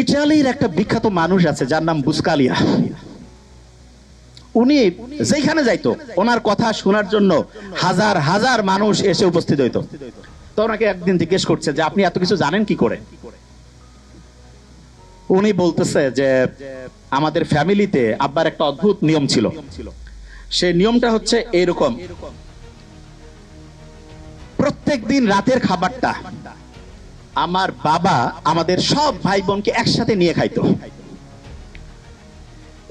ইটালির একটা বিখ্যাত মানুষ আছে, যার নাম বুসকালিয়া। উনি যেখানে যাইতো, ওনার কথা শোনার জন্য হাজার হাজার মানুষ এসে উপস্থিত হইতো। তো ওনাকে একদিন জিজ্ঞেস করছে যে, আপনি এত কিছু জানেন কি করে? উনি বলতেছে যে, আমাদের ফ্যামিলিতে আব্বার একটা অদ্ভুত নিয়ম ছিল। সে নিয়মটা হচ্ছে এরকম। প্রত্যেক দিন রাতের খাবারটা আমার বাবা আমাদের সব ভাই বোনকে একসাথে নিয়ে খাইতো।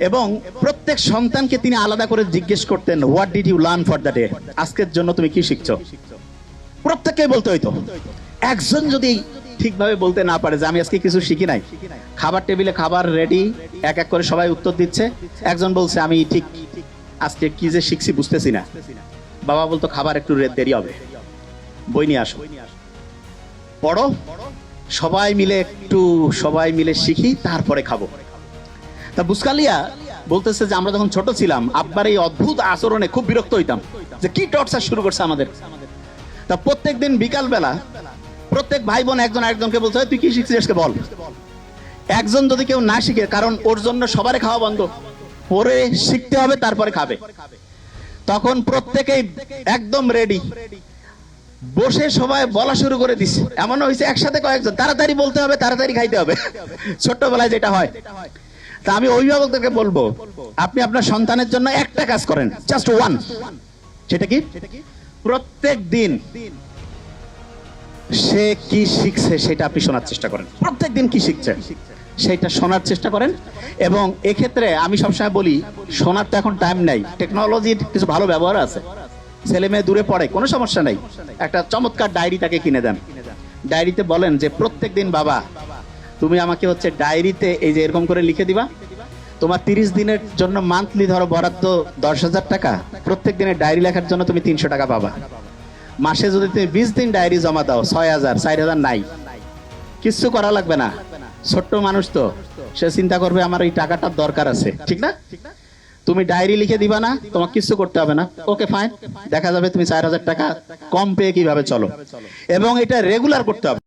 এবং প্রত্যেক সন্তানকে তিনি আলাদা করে জিজ্ঞেস করতেন what did you learn for the day আজকের জন্য তুমি কি শিখছো? প্রত্যেককে বলতে হইতো। একজন যদি ঠিকভাবে বলতে না পারে যে আমি আজকে কিছু শিখি নাই, খাবার টেবিলে খাবার রেডি এক এক করে সবাই উত্তর দিচ্ছে, একজন বলছে, আমি ঠিক আজকে কি যে শিখছি বুঝতেছি না। বাবা বলতো, খাবার একটু দেরি হবে, বই নিয়ে আসো। পড়ো, সবাই মিলে একটু সবাই মিলে শিখি, তারপরে খাব। তা বুসকালিয়া বলতেছে যে, আমরা যখন ছোট ছিলাম, আব্বার এই অদ্ভুত আচরণে খুব বিরক্ত হইতাম, যে কি টর্চার শুরু করছে আমাদের। তা প্রত্যেক দিন বিকাল বেলা প্রত্যেক ভাই বোন একজন আরেকজনকে বলতে হয় তুই কি শিখছিস আজকে? বল। একজন যদি কেউ না শিখে, কারণ ওর জন্য সবারই খাওয়া বন্ধ। পরে শিখতে হবে, তারপরে খাবে। তখন প্রত্যেকেই একদম রেডি বসে সবাই বলা শুরু করে দিছে। এমন হয়েছে একসাথে কয়েকজন, তাড়াতাড়ি বলতে হবে, তাড়াতাড়ি খাইতে হবে। ছোট্টবেলায় যেটা হয়। তা আমি অভিভাবকদেরকে বলব, আপনি আপনার সন্তানের জন্য একটা কাজ করেন জাস্ট ওয়ান সেটা কি? প্রত্যেক দিন সে কি শিখছে সেটা আপনি শোনার চেষ্টা করেন। প্রত্যেক দিন কি শিখছে সেটা শোনার চেষ্টা করেন। এবং এক্ষেত্রে আমি সবসময় বলি, শোনার তো এখন টাইম নাই। টেকনোলজির কিছু ভালো ব্যবহার আছে। ছেলে মেয়ে দূরে পড়ে, কোনো সমস্যা নাই। একটা চমৎকার ডায়েরি তাকে কিনে দেন। ডায়েরিতে বলেন যে, প্রত্যেক দিন বাবা, তুমি আমাকে হচ্ছে ডায়েরিতে এই যে এরকম করে লিখে দিবা। তোমার তিরিশ দিনের জন্য মান্থলি ধরো বরাদ্দ দশ হাজার টাকা। প্রত্যেক দিনের ডায়েরি লেখার জন্য তুমি তিনশো টাকা পাবা। মাসে যদি তুমি বিশ দিন ডায়েরি জমা দাও, ছয় হাজার চার হাজার নাই। কিচ্ছু করা লাগবে না। ছোট্ট মানুষ তো, সে চিন্তা করবে আমার এই টাকাটার দরকার আছে। ঠিক না? তুমি ডায়েরি লিখে দিবা না, তোমাকে কিছু করতে হবে না। ওকে ফাইন দেখা যাবে তুমি চার হাজার টাকা কম পেয়ে কীভাবে চলো। এবং এটা রেগুলার করতে হবে।